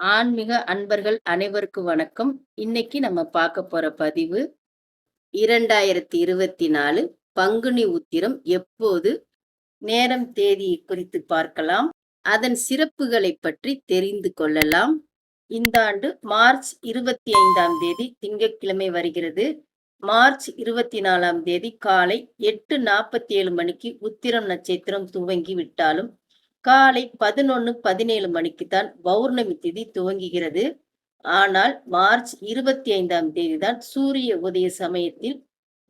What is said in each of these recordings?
ஆன்மீக அன்பர்கள் அனைவருக்கும் வணக்கம். இன்னைக்கு நம்ம பார்க்க போற பதிவு 2024 பங்குனி உத்திரம் எப்போது? நேரம், தேதி குறித்து பார்க்கலாம். அதன் சிறப்புகளை பற்றி தெரிந்து கொள்ளலாம். இந்த ஆண்டு மார்ச் 25ஆம் தேதி திங்கட்கிழமை வருகிறது. மார்ச் 24ஆம் தேதி காலை 8:47 மணிக்கு உத்திரம் நட்சத்திரம் துவங்கி விட்டாலும் காலை 11:17 மணிக்கு தான் பௌர்ணமி திதி துவங்குகிறது. ஆனால் மார்ச் 25ஆம் தேதி தான் சூரிய உதய சமயத்தில்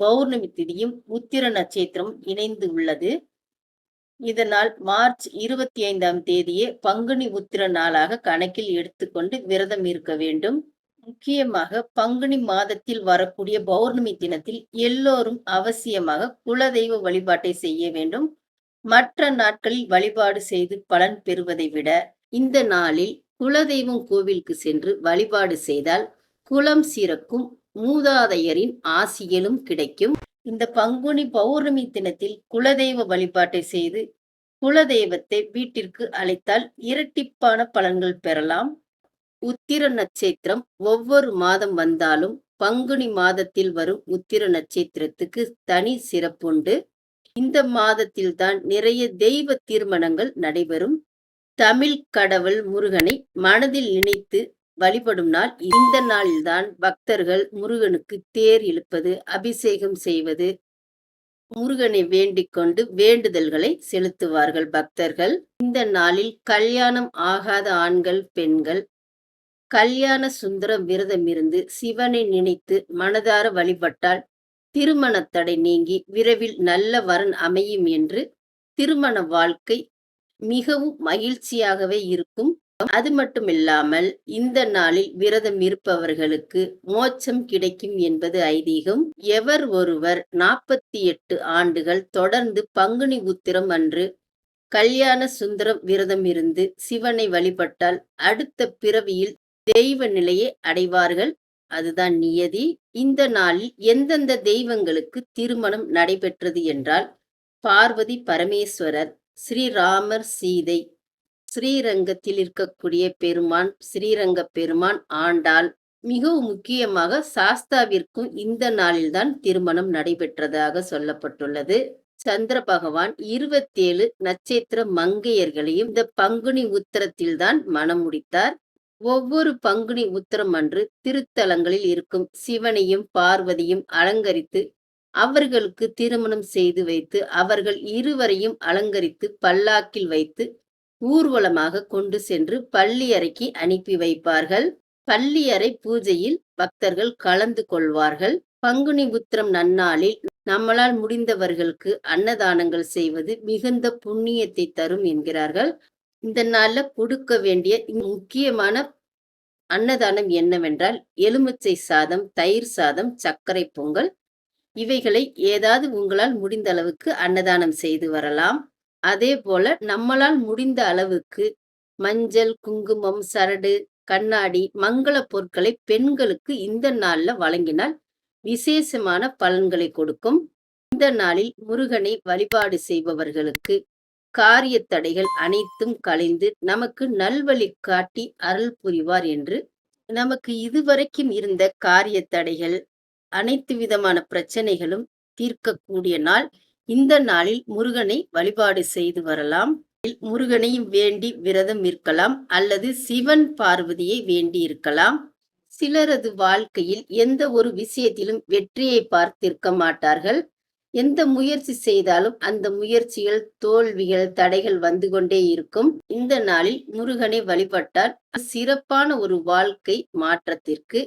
பௌர்ணமி திதியும் உத்திர நட்சத்திரம் இணைந்து உள்ளது. இதனால் மார்ச் 25ஆம் தேதியே பங்குனி உத்திர நாளாக கணக்கில் எடுத்துக்கொண்டு விரதம் இருக்க வேண்டும். முக்கியமாக பங்குனி மாதத்தில் வரக்கூடிய பௌர்ணமி தினத்தில் எல்லோரும் அவசியமாக குலதெய்வ வழிபாட்டை செய்ய வேண்டும். மற்ற நாட்களில் வழிபாடு செய்து பலன் பெறுவதை விட இந்த நாளில் குலதெய்வம் கோவிலுக்கு சென்று வழிபாடு செய்தால் குலம் சிறக்கும் மூதாதையரின் ஆசியலும் கிடைக்கும். இந்த பங்குனி பௌர்ணமி தினத்தில் குலதெய்வ வழிபாட்டை செய்து குலதெய்வத்தை வீட்டிற்கு அழைத்தால் இரட்டிப்பான பலன்கள் பெறலாம். உத்திர நட்சத்திரம் ஒவ்வொரு மாதம் வந்தாலும் பங்குனி மாதத்தில் வரும் உத்திர நட்சத்திரத்துக்கு தனி சிறப்புண்டு. இந்த மாதத்தில் தான் நிறைய தெய்வ தீர்மானங்கள் நடைபெறும். தமிழ் கடவுள் முருகனை மனதில் நினைத்து வழிபடும் நாள் இந்த நாளில்தான் பக்தர்கள் முருகனுக்கு தேர் இழுப்பது, அபிஷேகம் செய்வது, முருகனை வேண்டிக் கொண்டு வேண்டுதல்களை செலுத்துவார்கள் பக்தர்கள். இந்த நாளில் கல்யாணம் ஆகாத ஆண்கள், பெண்கள் கல்யாண சுந்தர விரதமிருந்து சிவனை நினைத்து மனதார வழிபட்டால் திருமணத்தடை தடை நீங்கி விரைவில் நல்ல வரன் அமையும் என்று திருமண வாழ்க்கை மிகவும் மகிழ்ச்சியாகவே இருக்கும். அது மட்டுமில்லாமல் இந்த நாளில் விரதம் இருப்பவர்களுக்கு மோட்சம் கிடைக்கும் என்பது ஐதீகம். எவர் ஒருவர் 48 ஆண்டுகள் தொடர்ந்து பங்குனி உத்திரம் அன்று கல்யாண சுந்தரம் விரதம் இருந்து சிவனை வழிபட்டால் அடுத்த பிறவியில் தெய்வ நிலையை அடைவார்கள். அதுதான் நியதி. இந்த நாளில் எந்தெந்த தெய்வங்களுக்கு திருமணம் நடைபெற்றது என்றால் பார்வதி பரமேஸ்வரர், ஸ்ரீராமர் சீதை, ஸ்ரீரங்கத்தில் இருக்கக்கூடிய பெருமான், ஸ்ரீரங்க பெருமான், ஆண்டாள். மிகவும் முக்கியமாக சாஸ்தாவிற்கும் இந்த நாளில்தான் திருமணம் நடைபெற்றதாக சொல்லப்பட்டுள்ளது. சந்திர பகவான் 27 நட்சத்திர மங்கையர்களையும் இந்த பங்குனி உத்திரத்தில்தான் மனம் முடித்தார். ஒவ்வொரு பங்குனி உத்திரம் அன்று திருத்தலங்களில் இருக்கும் சிவனையும் பார்வதியும் அலங்கரித்து அவர்களுக்கு திருமணம் செய்து வைத்து அவர்கள் இருவரையும் அலங்கரித்து பல்லாக்கில் வைத்து ஊர்வலமாக கொண்டு சென்று பள்ளியறைக்கு அனுப்பி வைப்பார்கள். பள்ளியறை பூஜையில் பக்தர்கள் கலந்து கொள்வார்கள். பங்குனி உத்திரம் நன்னாளில் நம்மளால் முடிந்தவர்களுக்கு அன்னதானங்கள் செய்வது மிகுந்த புண்ணியத்தை தரும் என்கிறார்கள். இந்த நாள்ல கொடுக்க வேண்டிய முக்கியமான அன்னதானம் என்னவென்றால் எலுமிச்சை சாதம், தயிர் சாதம், சர்க்கரை பொங்கல் இவைகளை ஏதாவது உங்களால் முடிந்த அளவுக்கு அன்னதானம் செய்து வரலாம். அதே போல நம்மளால் முடிந்த அளவுக்கு மஞ்சள், குங்குமம், சரடு, கண்ணாடி, மங்கள பொருட்களை பெண்களுக்கு இந்த நாள்ல வழங்கினால் விசேஷமான பலன்களை கொடுக்கும். இந்த நாளில் முருகனை வழிபாடு செய்பவர்களுக்கு காரிய தடைகள் அனைத்தும் கலைந்து நமக்கு நல்வழி காட்டி அருள் புரிவார் என்று நமக்கு இதுவரைக்கும் இருந்த காரிய தடைகள் அனைத்து விதமான பிரச்சனைகளும் தீர்க்கக்கூடிய நாள் இந்த நாளில் முருகனை வழிபாடு செய்து வரலாம். முருகனையும் வேண்டி விரதம் இருக்கலாம் அல்லது சிவன் பார்வதியை வேண்டி இருக்கலாம். சிலரது வாழ்க்கையில் எந்த ஒரு விஷயத்திலும் வெற்றியை பார்த்திருக்க மாட்டார்கள். எந்த முயற்சி செய்தாலும் அந்த முயற்சிகள் தோல்விகள் தடைகள் வந்து கொண்டே இருக்கும். இந்த நாளில் முருகனை வழிபட்டால் சிறப்பான ஒரு வாழ்க்கை மாற்றத்திற்கு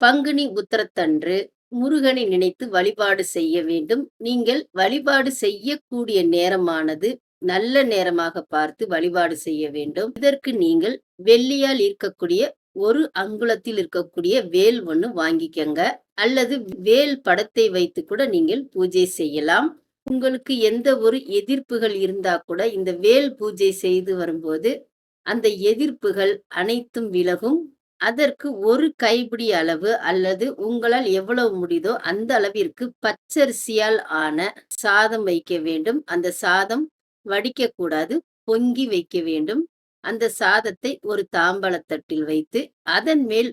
பங்குனி உத்தரத்தன்று முருகனை நினைத்து வழிபாடு செய்ய வேண்டும். நீங்கள் வழிபாடு செய்யக்கூடிய நேரமானது நல்ல நேரமாக பார்த்து வழிபாடு செய்ய வேண்டும். இதற்கு நீங்கள் வெள்ளியால் இருக்கக்கூடிய ஒரு அங்குலத்தில் இருக்கக்கூடிய வேல் ஒண்ணு வாங்கிக்கங்க. அல்லது வேல் படத்தை வைத்து கூட நீங்கள் பூஜை செய்யலாம். உங்களுக்கு எந்த ஒரு எதிர்ப்புகள் இருந்தா கூட இந்த வேல் பூஜை செய்து வரும்போது அந்த எதிர்ப்புகள் அனைத்தும் விலகும். அதற்கு ஒரு கைப்பிடி அளவு அல்லது உங்களால் எவ்வளவு முடியுதோ அந்த அளவிற்கு பச்சரிசியால் ஆன சாதம் வைக்க வேண்டும். அந்த சாதம் வடிக்கக்கூடாது. பொங்கி வைக்க வேண்டும். அந்த சாதத்தை ஒரு தாம்பலத்தட்டில் வைத்து அதன் மேல்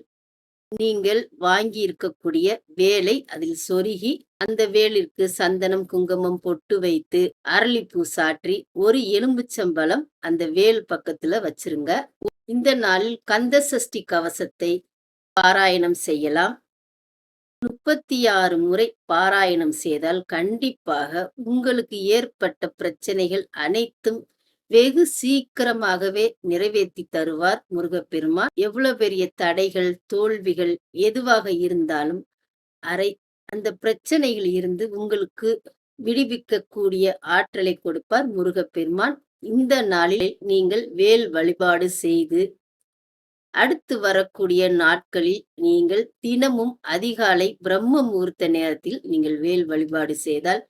நீங்கள் வாங்கி இருக்கக்கூடிய வேலை அதில் சொருகி அந்த வேலிற்கு சந்தனம் குங்குமம் பொட்டு வைத்து அரளிப்பூ சாற்றி ஒரு எலும்புச்சம்பழம் அந்த வேல் பக்கத்துல வச்சிருங்க. இந்த நாளில் கந்த சஷ்டி கவசத்தை பாராயணம் செய்யலாம். முப்பத்தி ஆறு முறை பாராயணம் செய்தால் கண்டிப்பாக உங்களுக்கு ஏற்பட்ட பிரச்சனைகள் அனைத்தும் வெகு சீக்கிரமாகவே நிறைவேற்றி தருவார் முருகப்பெருமான். எவ்வளவு பெரிய தடைகள் தோல்விகள் எதுவாக இருந்தாலும் அரை அந்த பிரச்சனையில் இருந்து உங்களுக்கு விடுவிக்கக்கூடிய ஆற்றலை கொடுப்பார் முருகப்பெருமான். இந்த நாளில் நீங்கள் வேல் வழிபாடு செய்து அடுத்து வரக்கூடிய நாட்களில் நீங்கள் தினமும் அதிகாலை பிரம்ம முகூர்த்த நேரத்தில் நீங்கள் வேல் வழிபாடு செய்தால்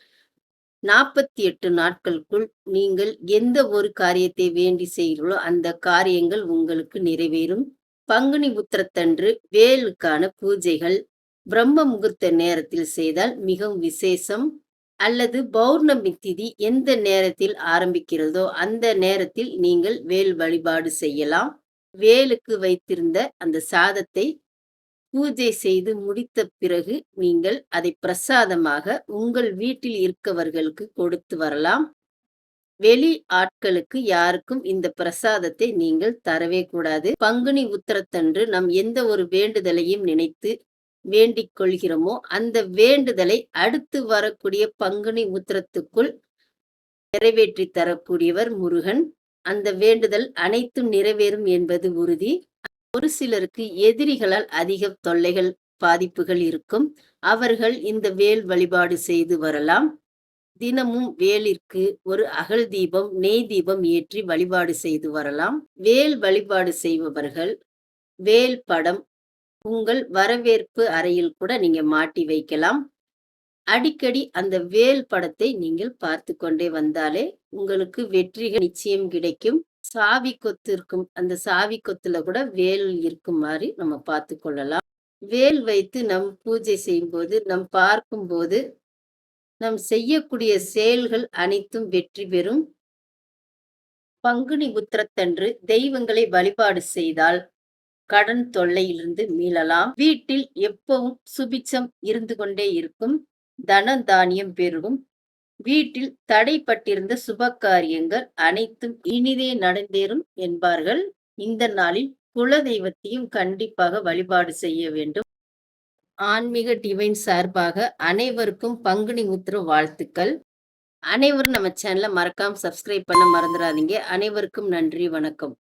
நாற்பத்தி எட்டு நாட்களுக்குள் நீங்கள் எந்த ஒரு காரியத்தை வேண்டி செய்கிறீர்களோ அந்த காரியங்கள் உங்களுக்கு நிறைவேறும். பங்குனி உத்திரத்தன்று வேலுக்கான பூஜைகள் பிரம்ம முகூர்த்த நேரத்தில் செய்தால் மிகவும் விசேஷம். அல்லது பௌர்ணமி திதி எந்த நேரத்தில் ஆரம்பிக்கிறதோ அந்த நேரத்தில் நீங்கள் வேல் வழிபாடு செய்யலாம். வேலுக்கு வைத்திருந்த அந்த சாதத்தை பூஜை செய்து முடித்த பிறகு நீங்கள் அதை பிரசாதமாக உங்கள் வீட்டில் இருக்கவர்களுக்கு கொடுத்து வரலாம். வெளி ஆட்களுக்கு யாருக்கும் இந்த பிரசாதத்தை நீங்கள் தரவே கூடாது. பங்குனி உத்தரத்தன்று நம் எந்த ஒரு வேண்டுதலையும் நினைத்து வேண்டிக் கொள்கிறோமோ அந்த வேண்டுதலை அடுத்து வரக்கூடிய பங்குனி உத்திரத்துக்குள் நிறைவேற்றி தரக்கூடியவர் முருகன். அந்த வேண்டுதல் அனைத்தும் நிறைவேறும் என்பது உறுதி. ஒரு சிலருக்கு எதிரிகளால் அதிக தொல்லைகள் பாதிப்புகள் இருக்கும். அவர்கள் இந்த வேல் வழிபாடு செய்து வரலாம். தினமும் வேலிற்கு ஒரு அகல் தீபம் நெய் தீபம் ஏற்றி வழிபாடு செய்து வரலாம். வேல் வழிபாடு செய்பவர்கள் வேல் படம் உங்கள் வரவேற்பு அறையில் கூட நீங்க மாட்டி வைக்கலாம். அடிக்கடி அந்த வேல் படத்தை நீங்கள் பார்த்து கொண்டே வந்தாலே உங்களுக்கு வெற்றிகள் நிச்சயம் கிடைக்கும். சாவி கொத்து இருக்கும். அந்த சாவி கொத்துல கூட வேல் இருக்கும் மாதிரி நம்ம பார்த்து கொள்ளலாம். வேல் வைத்து நம் பூஜை செய்யும் போது நம் பார்க்கும் போது நம் செய்யக்கூடிய செயல்கள் அனைத்தும் வெற்றி பெறும். பங்குனி உத்திரத்தன்று தெய்வங்களை வழிபாடு செய்தால் கடன் தொல்லையிலிருந்து மீளலாம். வீட்டில் எப்பவும் சுபிச்சம் இருந்து கொண்டே இருக்கும். தன தானியம் பெருகும். வீட்டில் தடைப்பட்டிருந்த சுப காரியங்கள் அனைத்தும் இனிதே நடந்தேறும் என்பார்கள். இந்த நாளில் குல தெய்வத்தையும் கண்டிப்பாக வழிபாடு செய்ய வேண்டும். ஆன்மீக டிவைன் சார்பாக அனைவருக்கும் பங்குனி உத்திர வாழ்த்துக்கள். அனைவரும் நம்ம சேனலை மறக்காம சப்ஸ்கிரைப் பண்ண மறந்துடாதீங்க. அனைவருக்கும் நன்றி வணக்கம்.